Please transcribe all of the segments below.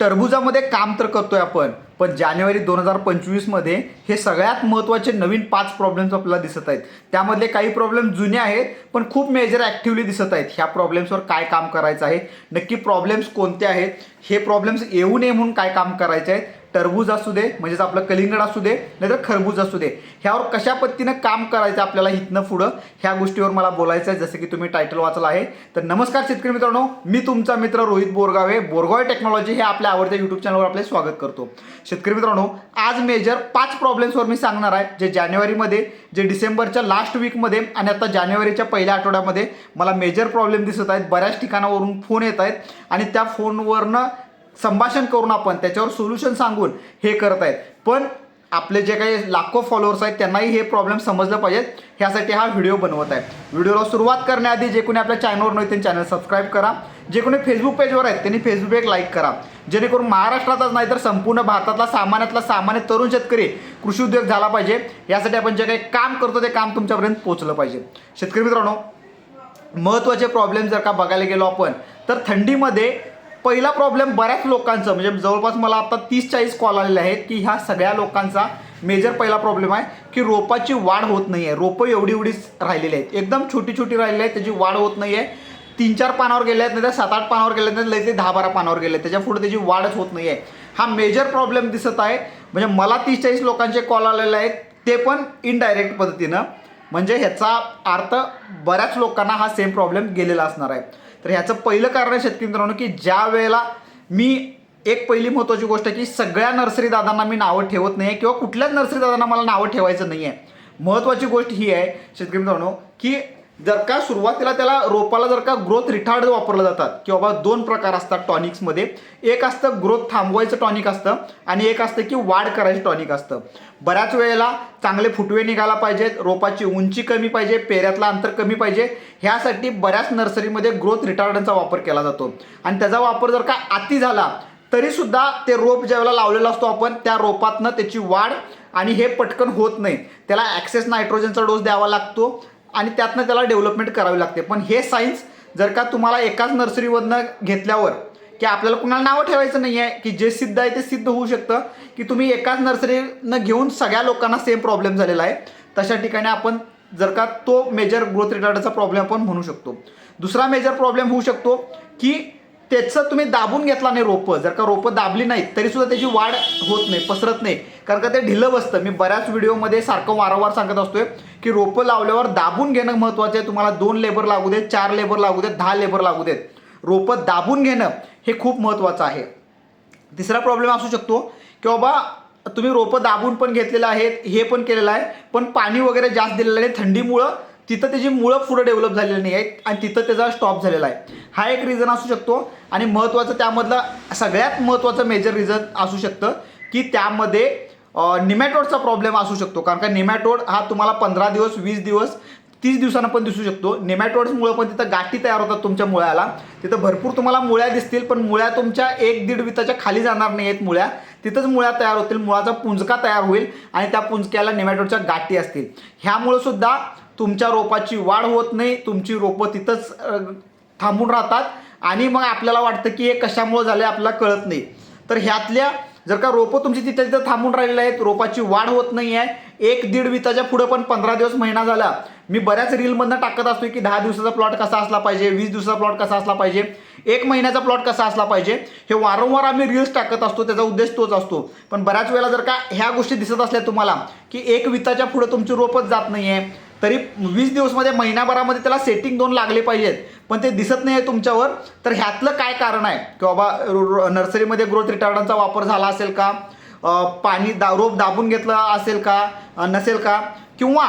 टरबुजामध्ये काम तर करतोय आपण पण जानेवारी दोन हजार पंचवीसमध्ये हे सगळ्यात महत्त्वाचे नवीन पाच प्रॉब्लेम्स आपल्याला दिसत आहेत. त्यामधले काही प्रॉब्लेम जुने आहेत पण खूप मेजर ॲक्टिव्हली दिसत आहेत. ह्या प्रॉब्लेम्सवर काय काम करायचं आहे? नक्की प्रॉब्लेम्स कोणते आहेत? हे प्रॉब्लेम्स येऊ नये म्हणून काय काम करायचे आहेत? टरबूज असू दे म्हणजेच आपलं कलिंगड असू दे नाहीतर खरबूज असू दे. ह्यावर कशा पद्धतीनं काम करायचं आपल्याला इथनं पुढं? ह्या गोष्टीवर मला बोलायचं आहे जसं की तुम्ही टायटल वाचलं आहे. तर नमस्कार शेतकरी मित्रांनो मी तुमचा मित्र रोहित बोरगावे बोरगावे टेक्नॉलॉजी हे आपल्या आवडत्या युट्यूब चॅनलवर आपले स्वागत करतो. शेतकरी मित्रांनो आज मेजर पाच प्रॉब्लेम्सवर मी सांगणार आहे जे जानेवारीमध्ये जे डिसेंबरच्या लास्ट वीकमध्ये आणि आता जानेवारीच्या पहिल्या आठवड्यामध्ये मला मेजर प्रॉब्लेम दिसत आहेत. बऱ्याच ठिकाणावरून फोन येत आहेत आणि त्या फोनवरनं संभाषण करून आपण त्याच्यावर सोल्युशन सांगून हे करत आहेत. पण आपले जे काही लाखो फॉलोअर्स आहेत त्यांनाही हे प्रॉब्लेम समजलं पाहिजेत. ह्यासाठी हा व्हिडिओ बनवत आहे व्हिडिओला सुरुवात करण्याआधी जे कोणी आपल्या चॅनलवर नाही त्यांनी चॅनल सबस्क्राईब करा. जे कोणी फेसबुक पेजवर आहेत त्यांनी फेसबुक एक लाईक करा. जेणेकरून महाराष्ट्रातच नाही तर संपूर्ण भारतातला सामान्यातला सामान्य तरुण शेतकरी कृषी उद्योग झाला पाहिजे. यासाठी आपण जे काही काम करतो ते काम तुमच्यापर्यंत पोहोचलं पाहिजे. शेतकरी मित्रांनो महत्त्वाचे प्रॉब्लेम जर का बघायला गेलो आपण तर थंडीमध्ये पहिला प्रॉब्लेम बऱ्याच लोकांचं म्हणजे जवळपास मला आता तीस चाळीस कॉल आलेले आहेत की ह्या सगळ्या लोकांचा मेजर पहिला प्रॉब्लेम आहे की रोपाची वाढ होत नाही आहे रोपं एवढी एवढीच राहिलेली आहेत. एकदम छोटी छोटी राहिलेली आहेत त्याची वाढ होत नाही आहे तीन चार पानावर गेले आहेत नाही तर सात आठ पानावर गेले आहेत नाही ते दहा बारा पानावर गेले आहेत. त्याच्या पुढे त्याची वाढच होत नाही आहे हा मेजर प्रॉब्लेम दिसत आहे. म्हणजे मला तीस चाळीस लोकांचे कॉल आलेले आहेत ते पण इनडायरेक्ट पद्धतीनं. म्हणजे ह्याचा अर्थ बऱ्याच लोकांना हा सेम प्रॉब्लेम गेलेला असणार आहे. तर ह्याचं पहिलं कारण आहे शेतकरी मित्रांनो की ज्या वेळेला मी एक पहिली महत्त्वाची गोष्ट आहे की सगळ्या नर्सरी दादांना मी नावं ठेवत नाही आहे किंवा कुठल्याच नर्सरी दादांना मला नावं ठेवायचं नाही आहे महत्त्वाची गोष्ट ही आहे शेतकरी मित्रांनो की जर का सुरुवातीला त्याला रोपाला जर का ग्रोथ रिटार्ड वापरलं जातात की बाबा दोन प्रकार असतात टॉनिक्समध्ये एक असतं ग्रोथ थांबवायचं टॉनिक असतं आणि एक असतं की वाढ करायचं टॉनिक असतं. बऱ्याच वेळेला चांगले फुटवे निघायला पाहिजेत रोपाची उंची कमी पाहिजे पेऱ्यातला अंतर कमी पाहिजे ह्यासाठी बऱ्याच नर्सरीमध्ये ग्रोथ रिटार्डनचा वापर केला जातो. आणि त्याचा वापर जर का अति झाला तरीसुद्धा ते रोप ज्यावेळेला लावलेलं असतो आपण त्या रोपातनं त्याची वाढ आणि हे पटकन होत नाही. त्याला ॲक्सेस नायट्रोजनचा डोस द्यावा लागतो आणि त्यातनं त्याला डेव्हलपमेंट करावी लागते. पण हे सायन्स जर का तुम्हाला एकाच नर्सरीमधनं घेतल्यावर की आपल्याला कुणाला नावं ठेवायचं नाही आहे की जे सिद्ध आहे ते सिद्ध होऊ शकतं की तुम्ही एकाच नर्सरीनं घेऊन सगळ्या लोकांना सेम प्रॉब्लेम झालेला आहे तशा ठिकाणी आपण जर का तो मेजर ग्रोथ रिटार्डचा प्रॉब्लेम आपण म्हणू शकतो. दुसरा मेजर प्रॉब्लेम होऊ शकतो की त्याचं तुम्ही दाबून घेतला नाही रोपं. जर का रोपं दाबली नाहीत तरीसुद्धा त्याची वाढ होत नाही पसरत नाही. कारण का ते ढिलं बसतं. मी बऱ्याच व्हिडिओमध्ये सारखं वारंवार सांगत असतोय की रोपं लावल्यावर दाबून घेणं महत्त्वाचं आहे. तुम्हाला दोन लेबर लागू देत चार लेबर लागू देत दहा लेबर लागू देत. रोपं दाबून घेणं हे खूप महत्त्वाचं आहे. तिसरा प्रॉब्लेम असू शकतो की बाबा तुम्ही रोपं दाबून पण घेतलेलं आहेत हे पण केलेलं आहे पण पाणी वगैरे जास्त दिलेलं आहे थंडीमुळं तिथं त्याची मुळं पुढं डेव्हलप झालेली नाही आहेत आणि तिथं त्याचा स्टॉप झालेला आहे. हा एक रिझन असू शकतो आणि महत्त्वाचं त्यामधला सगळ्यात महत्त्वाचं मेजर रिझन असू शकतं की त्यामध्ये निमॅटोडचा प्रॉब्लेम असू शकतो. कारण का निमॅटोड हा तुम्हाला पंधरा दिवस वीस दिवस तीस दिवसानं पण दिसू शकतो. नेमॅटोड्समुळं पण तिथं गाठी तयार होतात तुमच्या मुळ्याला. तिथं भरपूर तुम्हाला मुळ्या दिसतील पण मुळ्या तुमच्या एक दीड विताच्या खाली जाणार नाही आहेत मुळ्या. तिथंच मुळ्या तयार होतील मुळाचा पुंजका तयार होईल आणि त्या पुंजक्याला नेमॅटोडच्या गाठी असतील. ह्यामुळं सुद्धा तुमच्या रोपाची वाढ होत नाही तुमची रोपं तिथंच थांबून राहतात. आणि मग आपल्याला वाटतं की हे कशामुळं झालं आहे आपल्याला कळत नाही. तर ह्यातल्या जर का रोपं तुमची तिथे तिथं थांबून राहिलेली आहेत रोपाची वाढ होत नाही आहे. एक दीड विताच्या पुढं पण पंधरा दिवस महिना झाला. मी बऱ्याच रीलमधनं टाकत असतो की दहा दिवसाचा प्लॉट कसा असला पाहिजे वीस दिवसाचा प्लॉट कसा असला पाहिजे एक महिन्याचा प्लॉट कसा असला पाहिजे हे वारंवार आम्ही रील्स टाकत असतो त्याचा उद्देश तोच असतो. पण बऱ्याच वेळेला जर का ह्या गोष्टी दिसत असल्या तुम्हाला की एक विताच्या पुढं तुमची रोपच जात नाही आहे तरी वीस दिवसमध्ये महिनाभरामध्ये त्याला सेटिंग दोन लागले पाहिजेत. पण ते दिसत नाही आहे तुमच्यावर. तर ह्यातलं काय कारण आहे? की बाबा नर्सरीमध्ये ग्रोथ रिटार्डनचा वापर झाला असेल का? पाणी दा रोप दाबून घेतलं असेल का? नसेल का? किंवा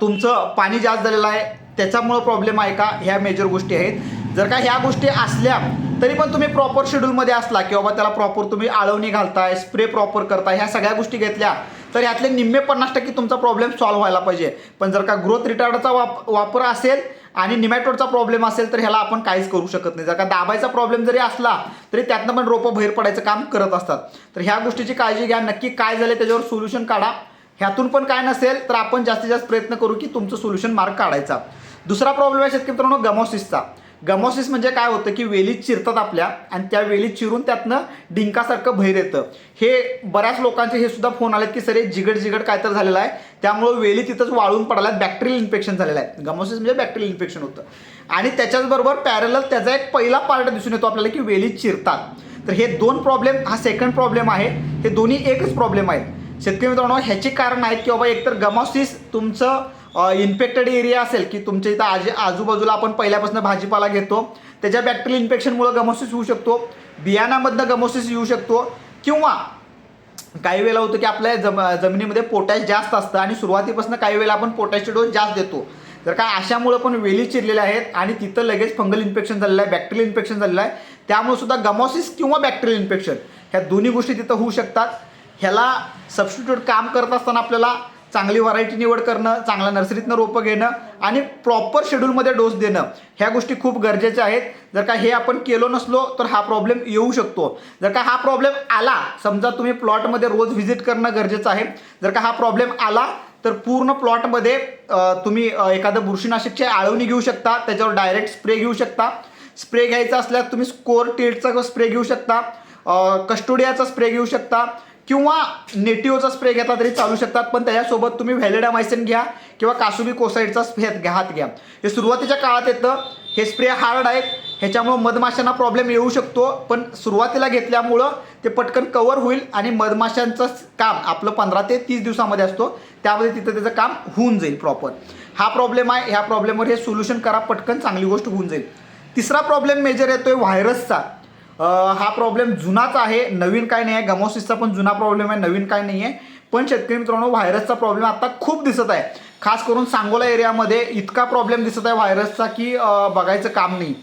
तुमचं पाणी जास्त झालेलं आहे त्याच्यामुळं प्रॉब्लेम आहे का? ह्या मेजर गोष्टी आहेत. जर का ह्या गोष्टी असल्या तरी पण तुम्ही प्रॉपर शेड्यूलमध्ये असला की बाबा त्याला प्रॉपर तुम्ही आळवणी घालताय स्प्रे प्रॉपर करताय ह्या सगळ्या गोष्टी घेतल्या तर यातले निम्मे पन्नास टक्के तुमचा प्रॉब्लेम सॉल्व्ह व्हायला पाहिजे. पण जर का ग्रोथ रिटार्डचा वाप वापर असेल आणि निमॅटोडचा प्रॉब्लेम असेल तर ह्याला आपण काहीच करू शकत नाही. जर का दाबायचा प्रॉब्लेम जरी असला तरी त्यातनं पण रोपं बाहेर पडायचं काम करत असतात. तर ह्या गोष्टीची काळजी घ्या. नक्की काय झाले त्याच्यावर सोल्युशन काढा. ह्यातून पण काय नसेल तर आपण जास्तीत जास्त प्रयत्न करू की तुमचं सोल्युशन मार्ग काढायचा. दुसरा प्रॉब्लेम आहे शेतकरी मित्रांनो गमोसिसचा. गमॉसिस म्हणजे काय होतं की वेली चिरतात आपल्या आणि त्या वेली चिरून त्यातनं डिंकासारखं भैर येतं. हे बऱ्याच लोकांचे हे सुद्धा फोन आलेत की सर हे जिगड जिगड काय तर झालेलं आहे. त्यामुळं वेली तिथंच वाळून पडल्यात बॅक्टेरियल इन्फेक्शन झालेलं आहे. गमॉसिस म्हणजे बॅक्टेरियल इन्फेक्शन होतं. आणि त्याच्याचबरोबर पॅरल त्याचा एक पहिला पार्ट दिसून येतो आपल्याला की वेली चिरतात. तर हे दोन प्रॉब्लेम हा सेकंड प्रॉब्लेम आहे. हे दोन्ही एकच प्रॉब्लेम आहेत. शेतकरी मित्रांनो ह्याचे कारण आहेत की बाबा एकतर गमॉसिस तुमचं इन्फेक्टेड एरिया असेल की तुमच्या इथं आजी आजूबाजूला आपण पहिल्यापासून भाजीपाला घेतो त्याच्या बॅक्टेरियल इन्फेक्शनमुळं गमोसिस होऊ शकतो बियाणामधनं गमोसिस येऊ शकतो किंवा काही वेळेला होतं की आपल्या जम जमिनीमध्ये पोटॅश जास्त असतं आणि सुरुवातीपासून काही वेळेला आपण पोटॅशचे डोस जास्त देतो. जर काय अशामुळं पण वेली चिरलेल्या आहेत आणि तिथं लगेच फंगल इन्फेक्शन झालेलं आहे बॅक्टेरियल इन्फेक्शन झालेलं आहे. त्यामुळे सुद्धा गमॉसिस किंवा बॅक्टेरियल इन्फेक्शन ह्या दोन्ही गोष्टी तिथं होऊ शकतात. ह्याला सबस्टिट्यूट काम करत असताना आपल्याला चांगली व्हरायटी निवड करणं चांगल्या नर्सरीतनं रोपं घेणं आणि प्रॉपर शेड्यूलमध्ये डोस देणं. ह्या गोष्टी खूप गरजेच्या आहेत. जर का हे आपण केलो नसलो तर हा प्रॉब्लेम येऊ शकतो. जर का हा प्रॉब्लेम आला समजा तुम्ही प्लॉटमध्ये रोज व्हिजिट करणं गरजेचं आहे. जर का हा प्रॉब्लेम आला तर पूर्ण प्लॉटमध्ये तुम्ही एखादं बुरशीनाशकची आळवणी घेऊ शकता. त्याच्यावर डायरेक्ट स्प्रे घेऊ शकता. स्प्रे घ्यायचा असल्यास तुम्ही स्कोर टेटचा स्प्रे घेऊ शकता. कस्टोडियाचा स्प्रे घेऊ शकता. किंवा नेटिओचा स्प्रे घेतला तरी चालू शकतात पण त्याच्यासोबत तुम्ही व्हॅलिडामायसिन घ्या किंवा कासुबी कोसाईडचा स्प्रे घ्या हात घ्या. हे सुरुवातीच्या काळात येतं हे स्प्रे हार्ड आहेत ह्याच्यामुळं मधमाशांना प्रॉब्लेम येऊ शकतो पण सुरुवातीला घेतल्यामुळं ते पटकन कवर होईल आणि मधमाशांचं काम आपलं पंधरा ते तीस दिवसामध्ये असतो त्यामध्ये तिथं त्याचं काम होऊन जाईल प्रॉपर. हा प्रॉब्लेम आहे ह्या प्रॉब्लेमवर हे सोल्युशन करा पटकन चांगली गोष्ट होऊन जाईल. तिसरा प्रॉब्लेम मेजर येतो आहे व्हायरसचा. हा प्रॉब्लेम जुनाच आहे. नवीन काय नाही आहे गमोसिसचा पण जुना प्रॉब्लेम आहे. नवीन काय नाही आहे पण शेतकरी मित्रांनो व्हायरसचा प्रॉब्लेम आता खूप दिसत आहे. खास करून सांगोला एरियामध्ये इतका प्रॉब्लेम दिसत आहे व्हायरसचा की बघायचं काम नाही.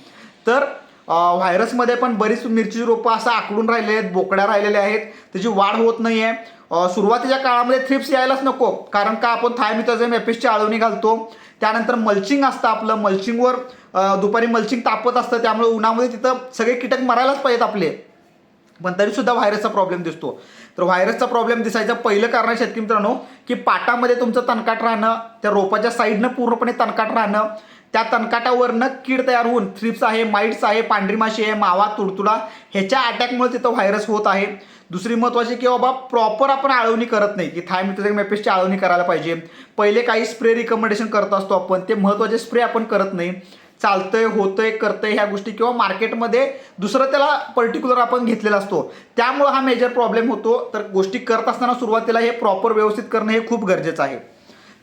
तर व्हायरसमध्ये पण बरीच मिरची रोपं असं आकडून राहिले आहेत बोकड्या राहिलेल्या आहेत. त्याची वाढ होत नाही आहे सुरुवातीच्या काळामध्ये थ्रिप्स यायलाच नको. कारण का? आपण थायमिथाझेम एपिसची आळवणी घालतो. त्यानंतर मल्चिंग असतं आपलं. मल्चिंगवर दुपारी मल्चिंग तापत असतं. त्यामुळे उन्हामध्ये तिथं सगळे कीटक मरायलाच पाहिजेत आपले. पण तरीसुद्धा व्हायरसचा प्रॉब्लेम दिसतो. तर व्हायरसचा प्रॉब्लेम दिसायचं पहिलं कारण शेतकरी मित्रांनो की पाटामध्ये तुमचं तणकाट राहणं त्या रोपाच्या साईडनं पूर्णपणे तणकाट राहणं त्या तणकाटावरनं कीड तयार होऊन थ्रिप्स आहे माईट्स आहे पांढरी माशी आहे मावा तुडतुडा ह्याच्या अटॅकमुळे तिथं व्हायरस होत आहे. दुसरी महत्त्वाची की बाबा प्रॉपर आपण आळवणी करत नाही. की थायमिथोझॅक मेपेसची आळवणी करायला पाहिजे. पहिले काही स्प्रे रिकमेंडेशन करत असतो आपण. ते महत्त्वाचे स्प्रे आपण करत नाही. चालतंय होतंय करतंय ह्या गोष्टी किंवा मार्केटमध्ये दुसरं त्याला पर्टिक्युलर आपण घेतलेला असतो. त्यामुळं हा मेजर प्रॉब्लेम होतो. तर गोष्टी करत असताना सुरुवातीला हे प्रॉपर व्यवस्थित करणं हे खूप गरजेचं आहे.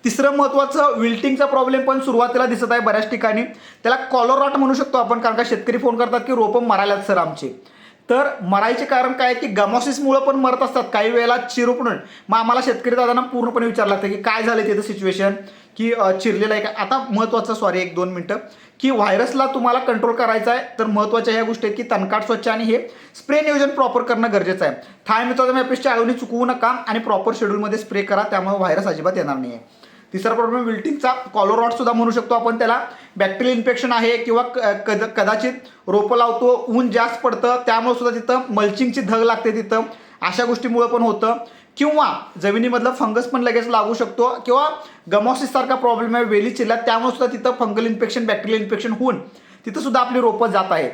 तिसरं महत्त्वाचं विल्टिंगचा प्रॉब्लेम पण सुरुवातीला दिसत आहे बऱ्याच ठिकाणी. त्याला कॉलरॉट म्हणू शकतो आपण. कारण का शेतकरी फोन करतात की रोपं मरायलात सर आमचे. तर मरायचे कारण काय आहे की गमॉसिसमुळं पण मरत असतात. काही वेळेला चिरुपणून मग आम्हाला शेतकरी दादांना पूर्णपणे विचारलं लागतं की काय झालं तिथं सिच्युएशन की चिरलेलं आहे का? आता महत्त्वाचं सॉरी एक दोन मिनटं. की व्हायरसला तुम्हाला कंट्रोल करायचा आहे तर महत्त्वाच्या ह्या गोष्टी आहेत की तणकाट स्वच्छ आणि हे स्प्रे नियोजन प्रॉपर करणं गरजेचं आहे. थायमिथॉझम एपिसची आळवणी चुकवू नका आणि प्रॉपर शेड्यूलमध्ये स्प्रे करा त्यामुळे व्हायरस अजिबात येणार नाही आहे तिसरा प्रॉब्लेम विल्टिंगचा कॉलोरॉट सुद्धा म्हणू शकतो आपण त्याला. बॅक्टेरियल इन्फेक्शन आहे किंवा क- कद कदाचित रोपं लावतो ऊन जास्त पडतं त्यामुळे सुद्धा तिथं मल्चिंगची धग लागते तिथं. अशा गोष्टीमुळं पण होतं. किंवा जमिनीमधलं फंगस पण लगेच लागू शकतो. किंवा गमॉसिससारखा प्रॉब्लेम आहे वेली चिल्ल्यात त्यामुळे सुद्धा तिथं फंगल इन्फेक्शन बॅक्टेरियल इन्फेक्शन होऊन तिथं सुद्धा आपली रोपं जात आहेत.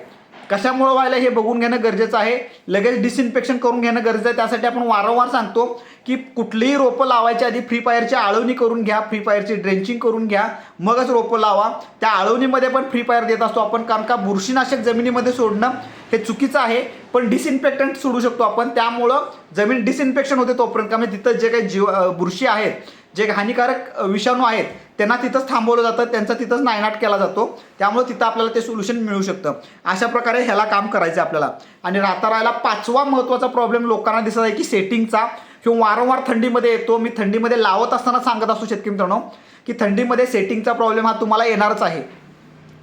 कशामुळे व्हायला हे बघून घेणं गरजेचं आहे? लगेच डिसइन्फेक्शन करून घेणं गरजेचं आहे. त्यासाठी आपण वारंवार सांगतो की कुठलीही रोपं लावायच्या आधी फ्री फायरची आळवणी करून घ्या फ्री फायरची ड्रेंचिंग करून घ्या. मगच रोपं लावा. त्या आळवणीमध्ये पण फ्री फायर देत असतो आपण कारण का बुरशीनाशक जमिनीमध्ये सोडणं हे चुकीचं आहे. पण डिसइन्फेक्टंट सोडू शकतो आपण. त्यामुळं जमीन डिसइन्फेक्शन होते तोपर्यंत. का म्हणजे तिथं जे काही जीव बुरशी आहेत जे हानिकारक विषाणू आहेत त्यांना तिथंच थांबवलं जातं त्यांचा तिथंच नायनाट केला जातो. त्यामुळे तिथं आपल्याला ते सोल्युशन मिळू शकतं. अशा प्रकारे ह्याला काम करायचं आहे आपल्याला. आणि राहता राहायला पाचवा महत्त्वाचा प्रॉब्लेम लोकांना दिसत आहे की सेटिंगचा किंवा वारंवार थंडीमध्ये येतो. मी थंडीमध्ये लावत असताना सांगत असतो शेतकरी मित्रांनो की थंडीमध्ये सेटिंगचा प्रॉब्लेम हा तुम्हाला येणारच आहे.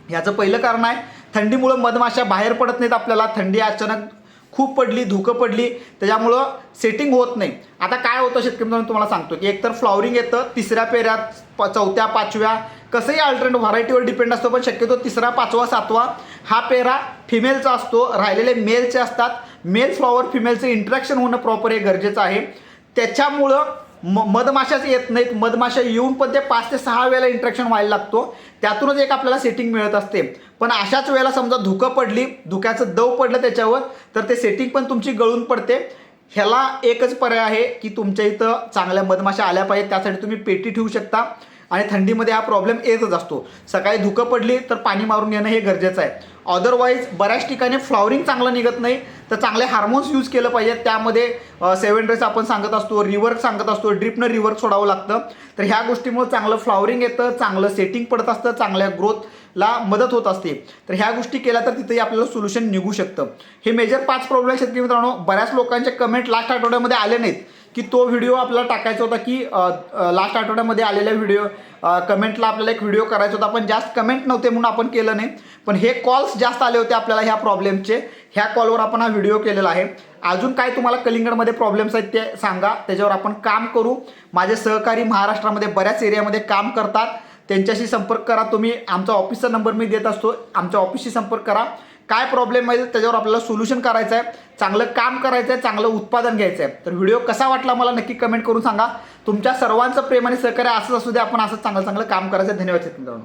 याचं पहिलं कारण आहे थंडीमुळं मधमाशा बाहेर पडत नाहीत आपल्याला. थंडी अचानक खूप पडली धुकं पडली त्याच्यामुळं सेटिंग होत नाही. आता काय होतं शेतकरी मित्रांनो तुम्हाला सांगतो की एकतर फ्लॉवरिंग येतं तिसऱ्या पेऱ्यात प चौथ्या पाचव्या कसंही अल्टरनेट व्हरायटीवर डिपेंड असतो पण शक्यतो तिसरा पाचवा सातवा हा पेरा फिमेलचा असतो राहिलेले मेलचे असतात. मेल फ्लॉवर फिमेलचं इंटरॅक्शन होणं प्रॉपर हे गरजेचं आहे. त्याच्यामुळं म मधमाशाच येत नाहीत. मधमाशा येऊन पण ते पाच ते सहा वेळेला इंट्रॅक्शन व्हायला लागतो. त्यातूनच एक आपल्याला सेटिंग मिळत असते. पण अशाच वेळेला समजा धुकं पडली धुक्याचं दव पडलं त्याच्यावर तर ते सेटिंग पण तुमची गळून पडते. ह्याला एकच पर्याय आहे की तुमच्या इथं चांगल्या मधमाशा आल्या पाहिजेत त्यासाठी तुम्ही पेटी ठेवू शकता. आणि थंडीमध्ये हा प्रॉब्लेम येतच असतो. सकाळी धुकं पडली तर पाणी मारून येणं हे गरजेचं आहे. अदरवाईज बऱ्याच ठिकाणी फ्लॉवरिंग चांगलं निघत नाही. तर चांगले हार्मोन्स यूज केलं पाहिजे त्यामध्ये सेवन ड्रेस आपण सांगत असतो रिवर्क सांगत असतो ड्रिपनं रिवर्क सोडावं लागतं. तर ह्या गोष्टीमुळे चांगलं फ्लॉवरिंग येतं चांगलं सेटिंग पडत असतं चांगल्या ग्रोथला मदत होत असते. तर ह्या गोष्टी केल्या तर तिथेही आपल्याला सोल्युशन निघू शकतं. हे मेजर पाच प्रॉब्लेम शेतकरी मित्रांनो बऱ्याच लोकांचे कमेंट लास्ट आठवड्यामध्ये आले नाहीत. की तो व्हिडिओ आपल्याला टाकायचा होता की लास्ट आठवड्यामध्ये आलेल्या व्हिडिओ कमेंटला आपल्याला एक व्हिडिओ करायचा होता पण जास्त कमेंट नव्हते म्हणून आपण केलं नाही. पण हे कॉल्स जास्त आले होते आपल्याला ह्या प्रॉब्लेमचे ह्या कॉलवर आपण हा व्हिडिओ केलेला आहे. अजून काय तुम्हाला कलिंगडमध्ये प्रॉब्लेम्स आहेत ते सांगा. त्याच्यावर आपण काम करू. माझे सहकारी महाराष्ट्रामध्ये बऱ्याच एरियामध्ये काम करतात. त्यांच्याशी संपर्क करा. तुम्ही आमचा ऑफिसचा नंबर मी देत असतो. आमच्या ऑफिसशी संपर्क करा. काय प्रॉब्लेम आहे त्याच्यावर आपल्याला सोल्युशन करायचं आहे चांगलं काम करायचं आहे चांगलं उत्पादन घ्यायचं आहे तर व्हिडिओ कसा वाटला मला नक्की कमेंट करून सांगा. तुमच्या सर्वांचं प्रेम आणि सहकार्य असंच असू दे आपण असंच चांगलं चांगलं काम करायचं धन्यवाद मित्रांनो.